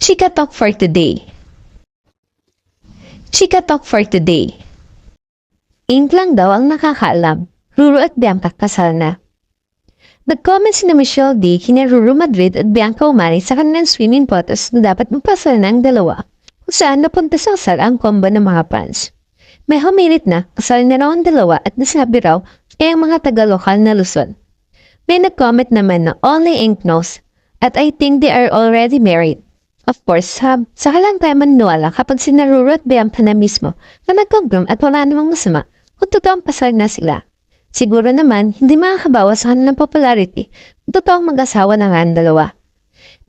Chika Talk for today. Chika Talk for today. Ink lang daw ang nakakaalam. Ruru at Bianca kasal na. Nag-comment si na Michelle D. kina Ruru Madrid at Bianca Umari sa kanilang swimming photos na dapat magpasal na ang dalawa kung saan napunta sa kasal ang combo ng mga fans. May humirit na kasal na raw ang dalawa at nasabi raw ay ang mga taga-lokal na Luzon. May nag-comment naman na only ink knows at I think they are already married. Of course, ha, saka lang tayo maniwala kapag sinaruro at Bianca na mismo na nag-confirm at wala namang masama kung totoong pasal na sila. Siguro naman, hindi makakabawas sa kanilang popularity kung totoong mag-asawa na nga ang dalawa.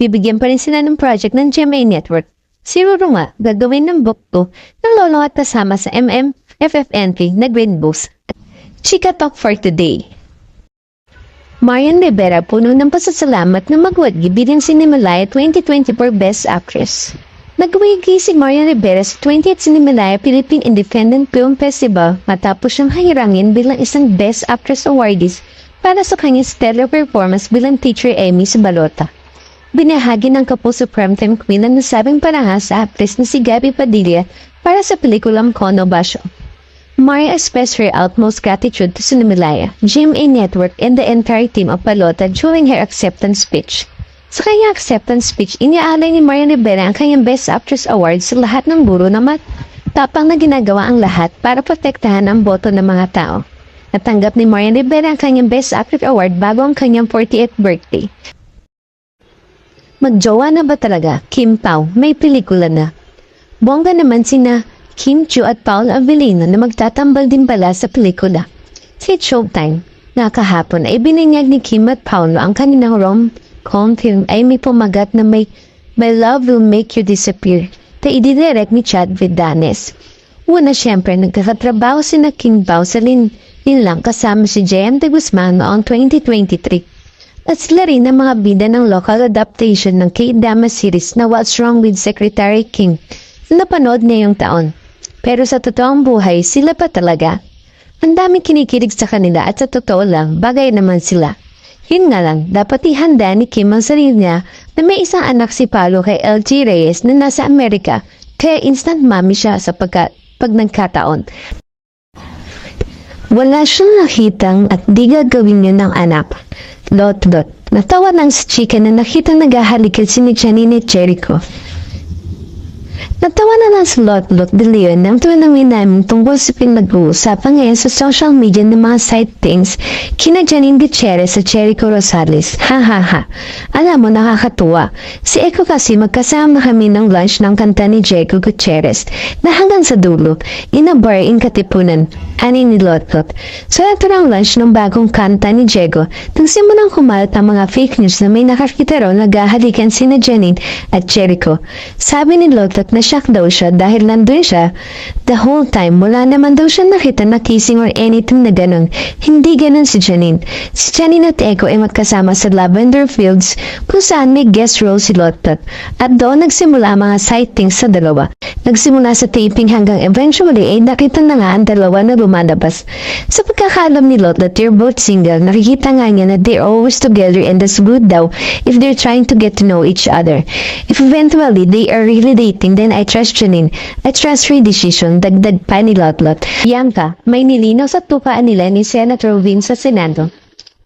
Bibigyan pa rin sila ng project ng GMA Network. Si Ruru nga, gagawin ng book 2 ng lolo at kasama sa MM, FFNP na Green Boost. Chika Talk for today. Marian Rivera puno ng pasasalamat na magwagi bilang Cinemalaya 2024 Best Actress. Nagwagi si Marian Rivera sa 20th Cinemalaya Philippine Independent Film Festival matapos siyang hayarangin bilang isang Best Actress Awardees para sa kanyang stellar performance bilang Teacher Amy sa Balota. Binahagi ng Kapuso Primetime Queen ang nasabing paraha sa actress na si Gabby Padilla para sa pelikulang Kono Basho. Maria expressed her utmost gratitude to Cinemalaya, GMA Network, and the entire team of Palota during her acceptance speech. Sa kanyang acceptance speech, iniaalay ni Maria Rivera ang kanyang Best Actress Award sa lahat ng guro na mat tapang na ginagawa ang lahat para protektahan ang boto ng mga tao. Natanggap ni Maria Rivera ang kanyang Best Actress Award bago ang kanyang 48th birthday. Magjowa na ba talaga? Kim Pao, may pelikula na. Bongga naman sina Kim Chu at Paul Avellino na magtatambal din pala sa pelikula. Sa Showtime, na kahapon ay bininyag ni Kim at Paolo ang kanilang rom-com film ay may pumagat na may My Love Will Make You Disappear na ididirect ni Chad Vidanes. Una siyempre nagkakatrabaho si na King Bao sa lin lang kasama si JM De Guzman noong 2023. At sila rin ang mga bida ng local adaptation ng K-drama series na What's Wrong with Secretary King na napanood ngayong taon. Pero sa totoong buhay, sila pa talaga. Ang dami kinikilig sa kanila at sa totoo lang, bagay naman sila. Yun nga lang, dapat ihanda ni Kim ang sarili niya na may isang anak si Paolo kay LG Reyes na nasa Amerika, kaya instant mommy siya sapagkat pag nagkataon. Wala siyang nakitang at di gagawin yun ng anak. Lot lot. Natawa ng si Chika na nakita naghahalikan si ni Janine Jericho. Natawa na lang si Lot Lot de Leon nang tuwanamin namin tungkol sa pinag-uusapan ngayon sa social media ng mga sightings kina Janine Gutierrez sa Jericho Rosales. Ha ha ha. Alam mo, nakakatuwa. Si Eko kasi magkasama kami ng lunch ng kanta ni Jericho Gutierrez na hanggang sa dulo, in a bar in Katipunan, ani ni Lot Lot. Sa naturang lunch ng bagong kanta ni Diego, nang simulang kumalat ang mga fake news na may nakakita raw naghahalikan sina Janine at Jericho. Sabi ni Lotot na shock daw siya dahil nandun siya the whole time. Wala naman daw siya nakita na kissing or anything na ganun. Hindi ganun si Janine. Si Janine at Echo ay magkasama sa Lavender Fields kung saan may guest role si Lotot. At doon nagsimula mga sightings sa dalawa. Nagsimula sa taping hanggang eventually ay nakita na nga ang dalawa na lumalabas. Sa pagkakaalam ni Lot that they're both single, nakikita nga niya na they're always together and that's good daw if they're trying to get to know each other. If eventually they are really dating, then trust Janine. I trust her decision, dagdag pa ni Lot Lot. Bianca, may nilinaw sa tupaan nila ni Senator Win sa Senado.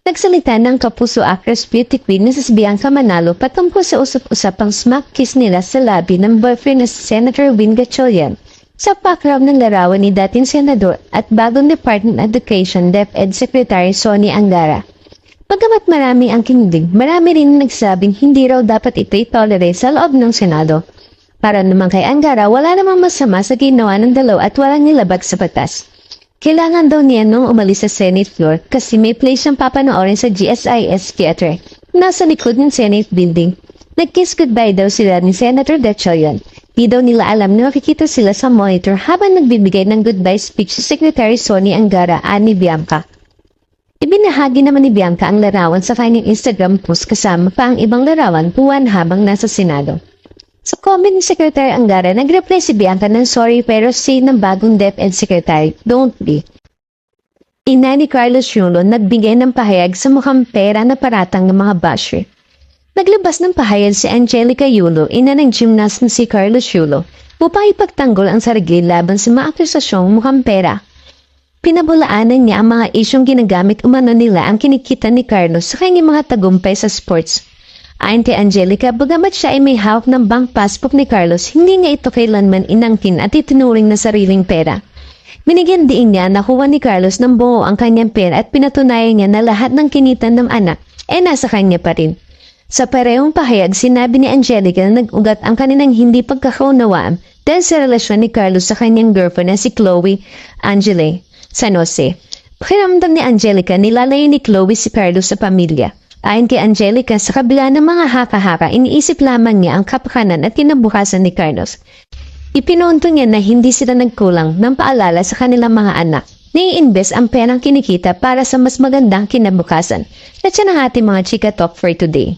Nagsalita ng kapuso actress beauty queen na Bianca Manalo patungkol sa usap-usapang smack kiss nila sa labi ng boyfriend na Senator Win Gatchalian. Sa background ng larawan ni dating senador at bagong Department of Education DepEd Secretary Sonny Angara. Pagamat marami ang kinilig, marami rin nagsabing hindi raw dapat ito'y tolerate sa loob ng Senado. Para naman kay Angara, wala namang masama sa ginawa ng dalawa at walang nilabag sa batas. Kailangan daw niya nung umalis sa Senate floor kasi may place siyang papanoorin sa GSIS Theater. Nasa likod ng Senate building. Nag-kiss goodbye daw sila ni Senator Gatchalian. Di daw nila alam na makikita sila sa monitor habang nagbibigay ng goodbye speech si Secretary Sonny Angara ani Bianca. Ibinahagi naman ni Bianca ang larawan sa kanyang Instagram post kasama pa ang ibang larawan tuwan habang nasa Senado. Sa comment ni Secretary Angara, nag-reply si Bianca ng sorry pero say ng bagong DepEd Secretary, don't be. Ina ni Carlos Yulo nagbigay ng pahayag sa mukhang pera na paratang ng mga basher. Naglabas ng pahayag si Angelica Yulo, ina ng gymnast na si Carlos Yulo, upang ipagtanggol ang sarili laban sa mga akusasyong mukhang pera. Pinabulaanan niya ang mga isyong ginagamit umano nila ang kinikita ni Carlos sa kanyang mga tagumpay sa sports. Kay Angelica, bagamat siya ay may hawak ng bank passbook ni Carlos, hindi niya ito kailanman inangkin at itinuring na sariling pera. Binigyan din niya na kuha ni Carlos ng buo ang kanyang pera at pinatunayan niya na lahat ng kinitan ng anak ay nasa kanya pa rin. Sa parehong pahayag, sinabi ni Angelica na nag-ugat ang kanilang hindi pagkakaunawaan dahil sa relasyon ni Carlos sa kanyang girlfriend na si Chloe Angele San Jose. Pakiramdam ni Angelica, nilalayo ni Chloe si Carlos sa pamilya. Ayon kay Angelica, sa kabila ng mga haka-haka, iniisip lamang niya ang kapakanan at kinabukasan ni Carlos. Ipinunto niya na hindi sila nagkulang ng paalala sa kanilang mga anak. Nai-invest ang perang kinikita para sa mas magandang kinabukasan. At yan ang ating mga chika talk for today.